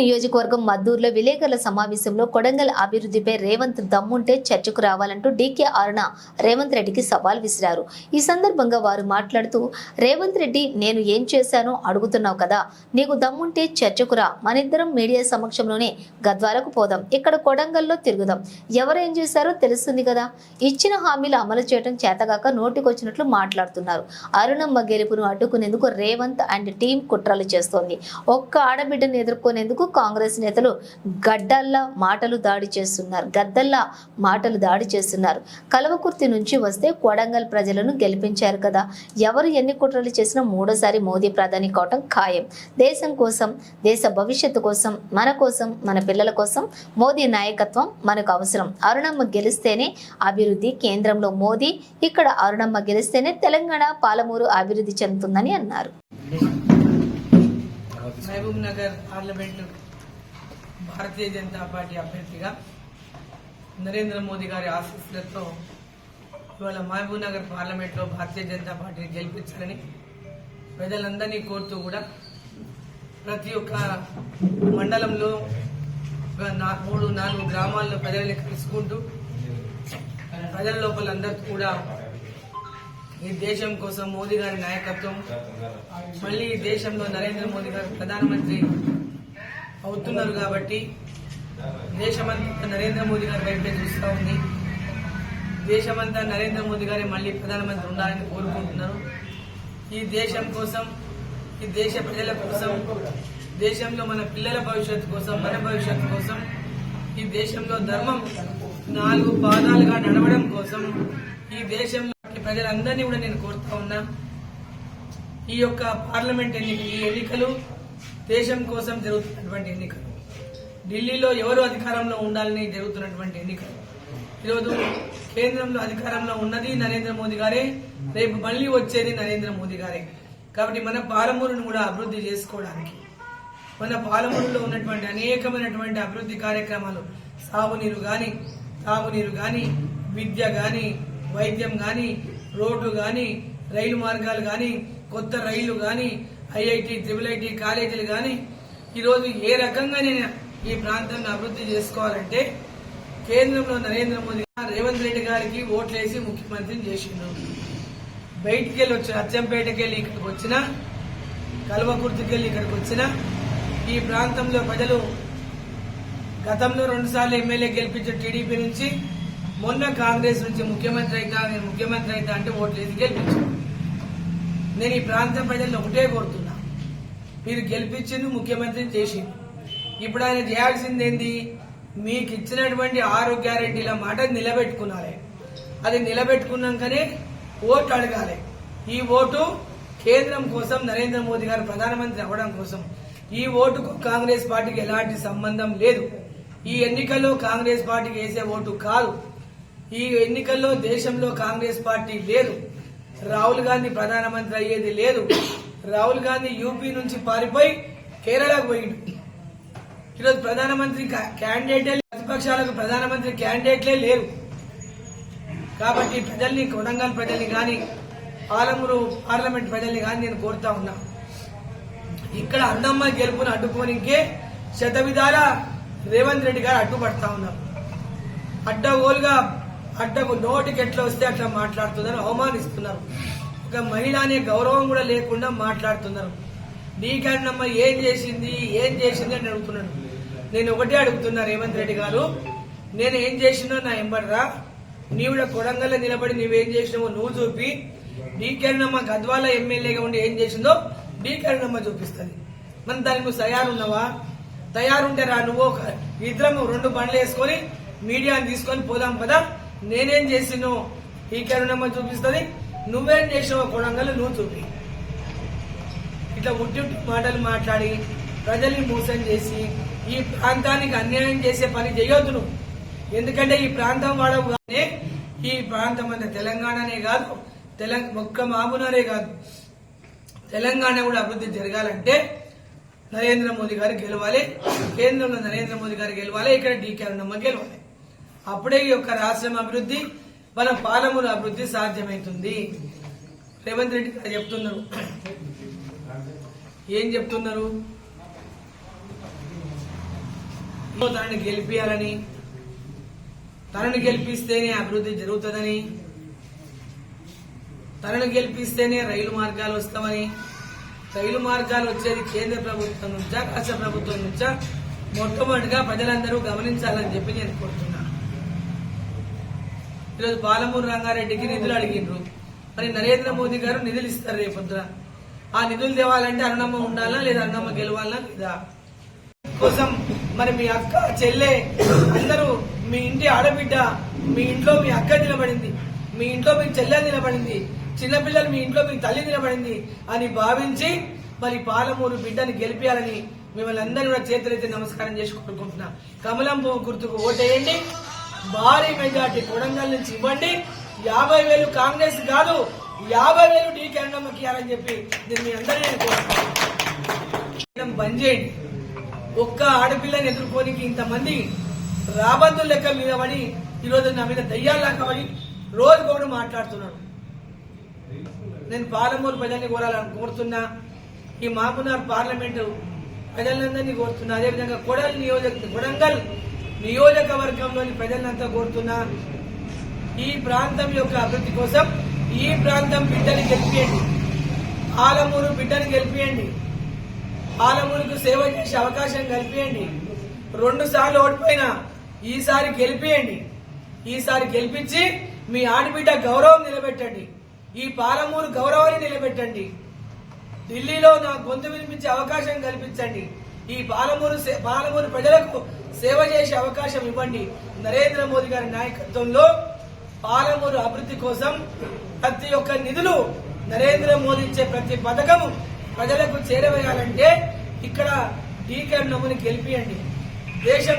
నియోజకవర్గం మద్దూరులో విలేకరుల సమావేశంలో కొడంగల్ అభివృద్ధిపై రేవంత్ దమ్ముంటే చర్చకు రావాలంటూ డీకే అరుణ రేవంత్ రెడ్డికి సవాల్ విసిరారు. ఈ సందర్భంగా వారు మాట్లాడుతూ రేవంత్ రెడ్డి నేను ఏం చేశానో అడుగుతున్నావు కదా. నీకు దమ్ముంటే చర్చకు రా. మనిద్దరం మీడియా సమక్షంలోనే గద్వాలకు పోదాం. ఇక్కడ కొడంగల్లో తిరుగుదాం. ఎవరు ఏం చేశారో తెలుస్తుంది కదా. ఇచ్చిన హామీలు అమలు చేయడం చేతగాక నోటికొచ్చినట్లు మాట్లాడుతున్నారు. అరుణమ్మ గెలుపును అడ్డుకునేందుకు రేవంత్ అండ్ టీం కుట్రలు చేస్తోంది. ఒక్క ఆడబిడ్డను ఎదుర్కొనేందుకు కాంగ్రెస్ నేతలు గడ్డల్లా మాటలు దాడి చేస్తున్నారు. గద్దల్లా మాటలు దాడి చేస్తున్నారు. కలవకుర్తి నుంచి వస్తే కొడంగల్ ప్రజలను గెలిపించారు కదా. ఎవరు ఎన్ని కుట్రలు చేసినా మూడోసారి మోదీ ప్రధాని కావటం ఖాయం. దేశం కోసం దేశ భవిష్యత్తు కోసం మన కోసం మన పిల్లల కోసం మోదీ నాయకత్వం మనకు అవసరం. అరుణమ్మ గెలిస్తేనే అభివృద్ధి కేంద్రంలో మోదీ ఇక్కడ అరుణమ్మ గెలిస్తేనే తెలంగాణ పాలమూరు అభివృద్ధి చెందుతుందని అన్నారు. మహబూబ్ నగర్ పార్లమెంటు భారతీయ జనతా పార్టీ అభ్యర్థిగా నరేంద్ర మోదీ గారి ఆశీస్సులతో ఇవాళ మహబూబ్ నగర్ పార్లమెంట్లో భారతీయ జనతా పార్టీని గెలిపించాలని ప్రజలందరినీ కోరుతూ కూడా ప్రతి ఒక్క మండలంలో ఒక నా- మూడు నాలుగు గ్రామాల్లో ప్రజల్ని కలుసుకుంటూ ప్రజల లోపల అందరికీ కూడా ఈ దేశం కోసం మోదీ గారి నాయకత్వం. మళ్ళీ ఈ దేశంలో నరేంద్ర మోదీ గారు ప్రధానమంత్రి అవుతున్నారు కాబట్టి దేశమంతా నరేంద్ర మోదీ గారి వైపే చూస్తూ ఉంది. దేశమంతా నరేంద్ర మోదీ గారి మళ్ళీ ప్రధానమంత్రి ఉండాలని కోరుకుంటున్నారు. ఈ దేశం కోసం ఈ దేశ ప్రజల కోసం దేశంలో మన పిల్లల భవిష్యత్తు కోసం మన భవిష్యత్తు కోసం ఈ దేశంలో ధర్మం నాలుగు పాదాలుగా నడవడం కోసం ఈ దేశంలో ప్రజలందరినీ కూడా నేను కోరుతా ఉన్నా. ఈ యొక్క పార్లమెంట్ ఎన్నిక ఈ ఎన్నికలు దేశం కోసం జరుగుతున్నటువంటి ఎన్నికలు. ఢిల్లీలో ఎవరు అధికారంలో ఉండాలని జరుగుతున్నటువంటి ఎన్నికలు. ఈరోజు కేంద్రంలో అధికారంలో ఉన్నది నరేంద్ర మోదీ గారే రేపు మళ్ళీ వచ్చేది నరేంద్ర మోదీ గారే. కాబట్టి మన పాలమూరును కూడా అభివృద్ధి చేసుకోవడానికి మన పాలమూరులో ఉన్నటువంటి అనేకమైనటువంటి అభివృద్ధి కార్యక్రమాలు సాగునీరు కానీ తాగునీరు కానీ విద్య కానీ వైద్యం కానీ రోడ్లు కానీ రైలు మార్గాలు కానీ కొత్త రైళ్ళు కానీ ఐఐటి ట్రిపుల్ ఐటి కాలేజీలు కానీ ఈరోజు ఏ రకంగా నేను ఈ ప్రాంతాన్ని అభివృద్ధి చేసుకోవాలంటే కేంద్రంలో నరేంద్ర మోదీ రేవంత్ రెడ్డి గారికి ఓట్లేసి ముఖ్యమంత్రిని చేసిండు. బయటికి వెళ్ళి వచ్చిన అచ్చంపేటకి వెళ్ళి ఇక్కడికి వచ్చినా కల్వకుర్తికి వెళ్ళి ఇక్కడికి వచ్చినా ఈ ప్రాంతంలో ప్రజలు గతంలో రెండుసార్లు ఎమ్మెల్యే గెలిపించిన టీడీపీ నుంచి మొన్న కాంగ్రెస్ నుంచి ముఖ్యమంత్రి అయితా నేను ముఖ్యమంత్రి అయితా అంటే ఓట్లు వేసి గెలిపించాను నేను ఈ ప్రాంతం ప్రజలను ఒకటే కోరుతున్నా. మీరు గెలిపించింది ముఖ్యమంత్రిని చేసింది. ఇప్పుడు ఆయన చేయాల్సింది ఏంది? మీకు ఇచ్చినటువంటి ఆరు గ్యారెంటీల మాట నిలబెట్టుకున్నారే అది నిలబెట్టుకున్నాకనే ఓటు అడగాలి. ఈ ఓటు కేంద్రం కోసం నరేంద్ర మోదీ గారు ప్రధానమంత్రి అవ్వడం కోసం. ఈ ఓటుకు కాంగ్రెస్ పార్టీకి ఎలాంటి సంబంధం లేదు. ఈ ఎన్నికల్లో కాంగ్రెస్ పార్టీకి వేసే ఓటు కాదు. ఈ ఎన్నికల్లో దేశంలో కాంగ్రెస్ పార్టీ లేదు. రాహుల్ గాంధీ ప్రధానమంత్రి అయ్యేది లేదు. రాహుల్ గాంధీ యూపీ నుంచి పారిపోయి కేరళకు పోయిండు. ఈరోజు ప్రధానమంత్రి క్యాండిడేటే ప్రతిపక్షాలకు ప్రధానమంత్రి క్యాండిడేట్లే లేరు. కాబట్టి ప్రజల్ని కొడంగల్ ప్రజల్ని కానీ పాలమూరు పార్లమెంట్ ప్రజల్ని కానీ నేను కోరుతా ఉన్నా. ఇక్కడ అన్నమ్మ గెలుపును అడ్డుకోనికే శతవిధాల రేవంత్ రెడ్డి గారు అడ్డుపడతా ఉన్నారు. అడ్డగోలుగా అడ్డకు నోటికి ఎట్లా వస్తే అట్లా మాట్లాడుతున్నారు అవమానిస్తున్నారు. ఒక మహిళ అనే గౌరవం కూడా లేకుండా మాట్లాడుతున్నారు. నీకన్నమ్మ ఏం చేసింది ఏం చేసింది అని అడుగుతున్నాడు. నేను ఒకటే అడుగుతున్నా రేవంత్ రెడ్డి గారు నేను ఏం చేసినో నా ఎంబడరా? నీవు కొడంగల్లో నిలబడి నువ్వేం చేసినావో నువ్వు చూపి. డీకెన్నమ్మ గద్వాల ఎమ్మెల్యేగా ఉండి ఏం చేసిందో డీకెన్నమ్మ చూపిస్తుంది. మన దానికి నువ్వు తయారున్నావా? తయారుంటే రా నువ్వు ఇద్దరం రెండు బండ్లు వేసుకొని మీడియాని తీసుకొని పోదాం కదా నేనేం చేసినో ఈ కరుణమ్మ చూపిస్తుంది నువ్వేం చేసిన కొడంగలు నువ్వు చూపి. ఇట్లా ఉట్టి ఉట్టి మాటలు మాట్లాడి ప్రజల్ని మోసం చేసి ఈ ప్రాంతానికి అన్యాయం చేసే పని చేయొద్దు నువ్వు. ఎందుకంటే ఈ ప్రాంతం వాడవు కానీ ఈ ప్రాంతం అంతా తెలంగాణనే కాదు తెలంగాణ ఒక్క మామూనరే కాదు. తెలంగాణ కూడా అభివృద్ధి జరగాలంటే నరేంద్ర మోదీ గారు గెలవాలి కేంద్రంలో నరేంద్ర మోదీ గారు గెలవాలి ఇక్కడ డీకే అరుణమ్మ గెలవాలి. అప్పుడే ఈ యొక్క రాష్ట్రం అభివృద్ధి మన పాలముల అభివృద్ధి సాధ్యమవుతుంది రేవంత్ రెడ్డి గారు చెప్తున్నారు. ఏం చెప్తున్నారు? తనని గెలిపించాలని తనను గెలిపిస్తేనే అభివృద్ధి జరుగుతుందని తనను గెలిపిస్తేనే రైలు మార్గాలు వస్తామని రైలు మార్గాలు వచ్చేది కేంద్ర ప్రభుత్వం నుంచా రాష్ట్ర ప్రభుత్వం నుంచా? మొట్టమొదటిగా ప్రజలందరూ గమనించాలని చెప్పి నేను కోరుతున్నాను. ఈరోజు పాలమూరు రంగారెడ్డికి నిధులు అడిగిండ్రు మరి నరేంద్ర మోదీ గారు నిధులు ఇస్తారు రేపొద్దున ఆ నిధులు తేవాలంటే అరుణమ్మ ఉండాలా లేదా అరుణమ్మ గెలవాలా లేదా? కోసం మరి మీ అక్క చెల్లె అందరూ మీ ఇంటి ఆడబిడ్డ మీ ఇంట్లో మీ అక్క నిలబడింది. మీ ఇంట్లో మీ చెల్లె నిలబడింది. చిన్నపిల్లలు మీ ఇంట్లో మీ తల్లి నిలబడింది అని భావించి మరి పాలమూరు బిడ్డని గెలిపించాలని మిమ్మల్ని అందరూ కూడా చేతులైతే నమస్కారం చేసి కోరుకుంటున్నా. కమలం పువ్వు గుర్తుకు ఓటేయండి. భారీ మెజార్టీ కొడంగల్ నుంచి ఇవ్వండి. యాభై వేలు కాంగ్రెస్ కాదు యాభై వేలు డీ కేంద్రమ్మకి ఇవ్వాలని చెప్పి నేను మీ అందరినీ నేను బంద్ చేయండి. ఒక్క ఆడపిల్లని ఎదుర్కోనికి ఇంతమంది రాబందుల లెక్క మీద పడి ఈరోజు నా మీద దయ్యాల్లాగా పడి రోజు కూడా మాట్లాడుతున్నాడు. నేను పాలమూరు ప్రజల్ని కోరాలని కోరుతున్నా. ఈ మామునార్ పార్లమెంటు ప్రజలందరినీ కోరుతున్నా. అదేవిధంగా కొడల్ నియోజక కొడంగల్ నియోజకవర్గంలోని ప్రజలంతా కోరుతున్నా ఈ ప్రాంతం యొక్క అభివృద్ధి కోసం ఈ ప్రాంతం బిడ్డని గెలిపియండి. ఆలమూరు బిడ్డని గెలిపియండి. ఆలమూరుకు సేవ చేసే అవకాశం కల్పియండి. రెండు సార్లు ఓడిపోయినా ఈసారి గెలిపియండి. ఈసారి గెలిపించి మీ ఆడబిడ్డ గౌరవం నిలబెట్టండి. ఈ పాలమూరు గౌరవాన్ని నిలబెట్టండి. ఢిల్లీలో నా గొంతు వినిపించే అవకాశం కల్పించండి. ఈ పాలమూరు సే- పాలమూరు ప్రజలకు సేవ చేసే అవకాశం ఇవ్వండి. నరేంద్ర మోదీ గారి నాయకత్వంలో పాలమూరు అభివృద్ధి కోసం ప్రతి ఒక్క నిధులు నరేంద్ర మోదీ ఇచ్చే ప్రతి పథకము ప్రజలకు చేరవేయాలంటే ఇక్కడ డీకే నమ్ముని గెలిపియండి. దేశం